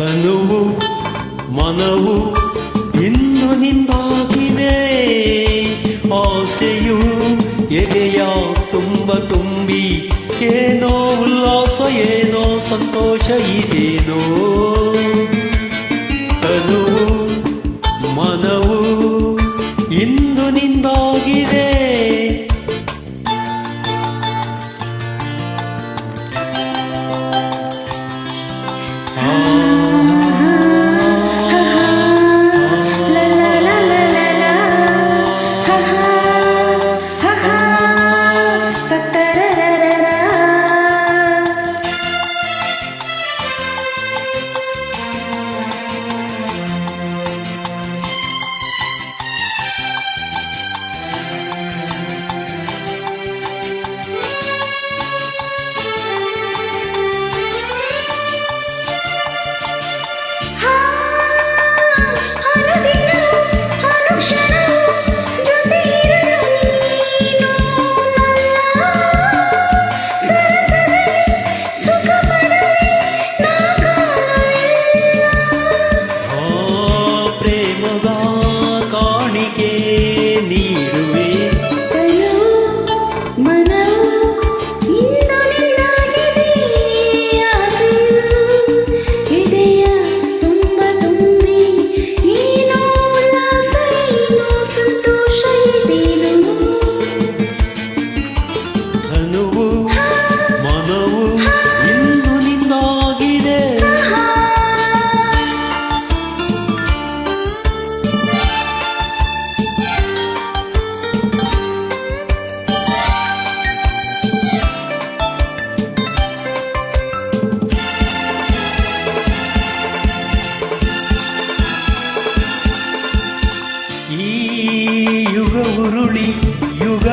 ತನುವು ಮನವು ಇನ್ನು ನಿಂದಾಗಿದೆ. ಆಸೆಯು ಎದೆಯ ತುಂಬ ತುಂಬಿ ಏನೋ ಉಲ್ಲಾಸ ಏನೋ ಸಂತೋಷ ಇದೇನೋ.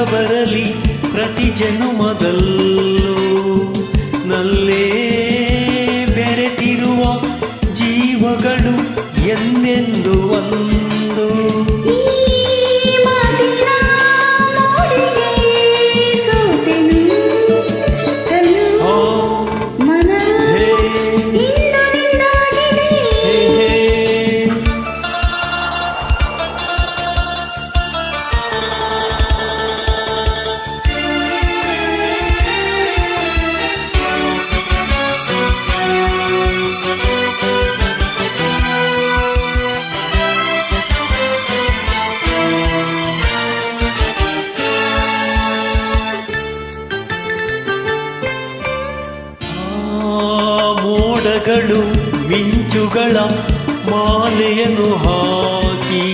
ಬರಲಿ ಪ್ರತಿ ಜನುಮದಲ್ಲಿ ಮರಗಳು ಮಿಂಚುಗಳ ಮಾಲೆಯನ್ನು ಹಾಕಿ.